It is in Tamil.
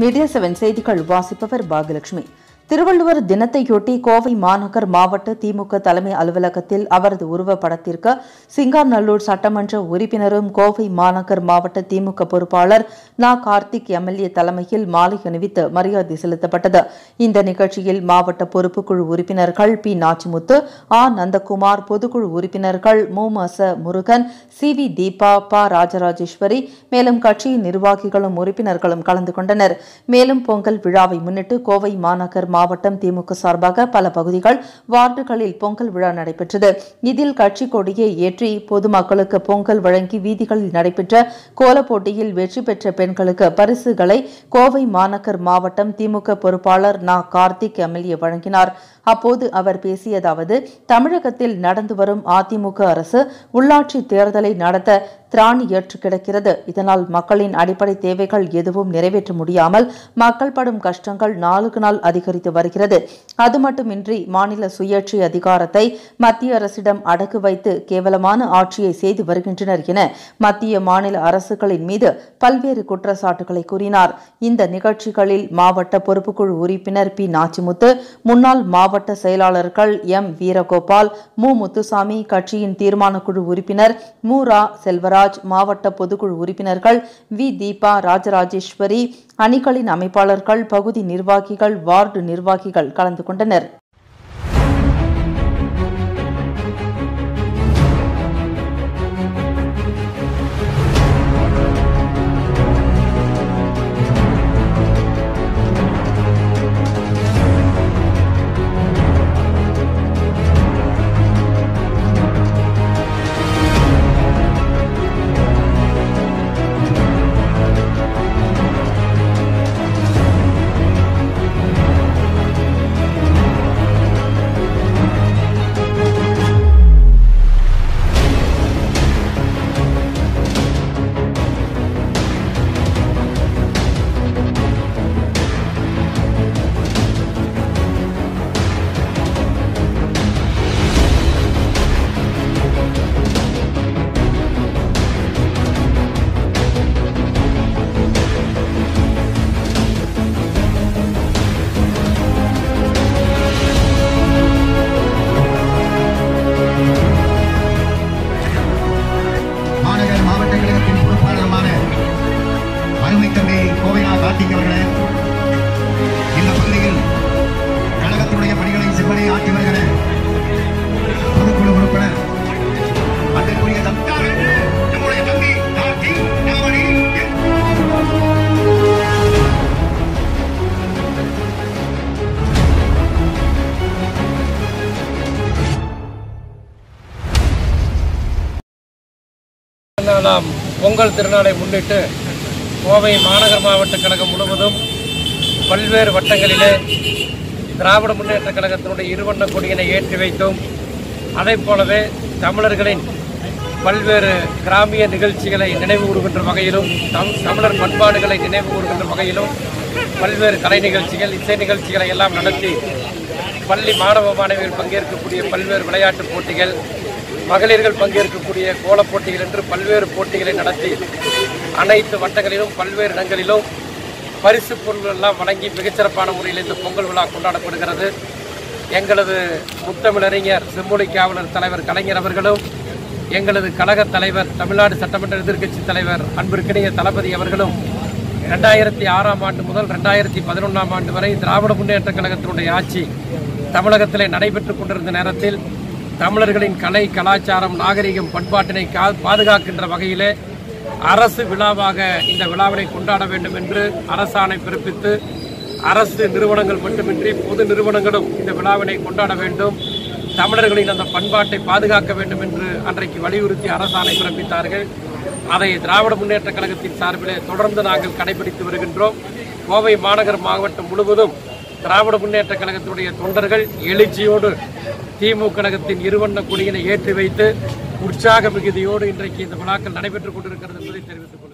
மீடியா செவன் செய்திகள் வாசிப்பவர் பாகலட்சுமி. திருவள்ளுவர் தினத்தையொட்டி கோவை மாநகர் மாவட்ட திமுக தலைமை அலுவலகத்தில் அவரது உருவப்படத்திற்கு சிங்காநல்லூர் சட்டமன்ற உறுப்பினரும் கோவை மாநகர் மாவட்ட திமுக பொறுப்பாளர் நா. கார்த்திக் எம்எல்ஏ தலைமையில் மாலை அணிவித்து மரியாதை செலுத்தப்பட்டது. இந்த நிகழ்ச்சியில் மாவட்ட பொறுப்புக்குழு உறுப்பினர்கள் பி. நாச்சிமுத்து ஆ. நந்தகுமார் பொதுக்குழு உறுப்பினர்கள் மு. முருகன் சி. வி. தீபா ப. ராஜராஜேஸ்வரி மேலும் கட்சியின் நிர்வாகிகளும் உறுப்பினர்களும் கலந்து கொண்டனர். மேலும் பொங்கல் விழாவை முன்னிட்டு கோவை மாநகர் மாவட்டம் திமுக சார்பாக பல பகுதிகள் வார்டுகளில் பொங்கல் விழா நடைபெற்றது. இதில் கட்சி கொடியை ஏற்றி பொதுமக்களுக்கு பொங்கல் வழங்கி வீதிகளில் நடைபெற்ற கோல போட்டியில் வெற்றி பெற்ற பெண்களுக்கு பரிசுகளை கோவை மாநகர் மாவட்டம் திமுக பொறுப்பாளர் நா. கார்த்திக் எம்எல்ஏ வழங்கினார். அப்போது அவர் பேசியதாவது தமிழகத்தில் நடந்து வரும் அதிமுக அரசு உள்ளாட்சி தேர்தலை நடத்த திராணி ஏற்று கிடக்கிறது. இதனால் மக்களின் அடிப்படை தேவைகள் எதுவும் நிறைவேற்ற முடியாமல் மக்கள் படும் கஷ்டங்கள் நாளுக்கு நாள் அதிகரித்து வருகிறது. அது மட்டுமின்றி மாநில சுயேட்சை அதிகாரத்தை மத்திய அரசிடம் அடகு வைத்து கேவலமான ஆட்சியை செய்து வருகின்றனர் என மத்திய மாநில அரசுகளின் மீது பல்வேறு குற்றச்சாட்டுகளை கூறினார். இந்த நிகழ்ச்சிகளில் மாவட்ட பொறுப்புக்குழு உறுப்பினர் பி. நாச்சிமுத்து முன்னாள் மாவட்ட மாவட்ட செயலாளர்கள் எம். வீரகோபால் மு. முத்துசாமி கட்சியின் தீர்மானக்குழு உறுப்பினர் மு. ரா. செல்வராஜ் மாவட்ட பொதுக்குழு உறுப்பினர்கள் வி. தீபா ராஜராஜேஸ்வரி அணிகளின் அமைப்பாளர்கள் பகுதி நிர்வாகிகள் வார்டு நிர்வாகிகள் கலந்து கொண்டனர். கோவையா அவர்களே இந்த பகுதியில் கழகத்தினுடைய பணிகளை செவ்வனை ஆற்றி வருகிற பொதுக்குழு உறுப்பினர் அதற்குரிய நம்முடைய தம்பி கார்த்திக் அவரை நாம் பொங்கல் திருநாளை முன்னிட்டு கோவை மாநகர மாவட்ட கழகம் முழுவதும் பல்வேறு வட்டங்களிலே திராவிட முன்னேற்ற கழகத்தினுடைய இருவண்ண கொடியினை ஏற்றி வைத்தோம் அதைப் போலவே தமிழர்களின் பல்வேறு கிராமிய நிகழ்ச்சிகளை நினைவு கூறுகின்ற வகையிலும் தம் தமிழர் பண்பாடுகளை நினைவு கூறுகின்ற வகையிலும் பல்வேறு கலை நிகழ்ச்சிகள் இசை நிகழ்ச்சிகளை எல்லாம் நடத்தி பள்ளி மாணவ மாணவிகள் பங்கேற்கக்கூடிய பல்வேறு விளையாட்டுப் போட்டிகள் மகளிர்கள் பங்கேற்கக்கூடிய கோலப் போட்டிகள் என்று பல்வேறு போட்டிகளை நடத்தி அனைத்து வட்டங்களிலும் பல்வேறு இடங்களிலும் பரிசு பொருள்கள் எல்லாம் வழங்கி மிகச்சிறப்பான முறையில் இந்த பொங்கல் விழா கொண்டாடப்படுகிறது. எங்களது முத்தமிழறிஞர் செம்மொழி காவலர் தலைவர் கலைஞர் அவர்களும் எங்களது கழக தலைவர் தமிழ்நாடு சட்டமன்ற எதிர்க்கட்சி தலைவர் அன்பிற்கினிய தளபதி அவர்களும் ரெண்டாயிரத்தி ஆறாம் ஆண்டு முதல் ரெண்டாயிரத்தி பதினொன்றாம் ஆண்டு வரை திராவிட முன்னேற்ற கழகத்தினுடைய ஆட்சி தமிழகத்திலே நடைபெற்றுக் கொண்டிருந்த நேரத்தில் தமிழர்களின் கலை கலாச்சாரம் நாகரிகம் பண்பாட்டினை கா- பாதுகாக்கின்ற வகையிலே அரசு விழாவாக இந்த விழாவினை கொண்டாட வேண்டும் என்று அரசாணை பிறப்பித்து அரசு நிறுவனங்கள் மட்டுமின்றி பொது நிறுவனங்களும் இந்த விழாவினை கொண்டாட வேண்டும். தமிழர்களின் அந்த பண்பாட்டை பாதுகாக்க வேண்டும் என்று அன்றைக்கு வலியுறுத்தி அரசாணை பிறப்பித்தார்கள். அதை திராவிட முன்னேற்ற கழகத்தின் சார்பிலே தொடர்ந்து நாங்கள் கடைபிடித்து வருகின்றோம். கோவை மாநகர் மாவட்டம் முழுவதும் திராவிட முன்னேற்ற கழகத்தினுடைய தொண்டர்கள் எழுச்சியோடு திமுக கழகத்தின் இருவண்ண கொடியினை ஏற்றி வைத்து உற்சாக மிகுதியோடு இன்றைக்கு இந்த விழாக்கள் நடைபெற்றுக் கொண்டிருக்கிறது என்பதை தெரிவித்துக் கொள்கிறேன்.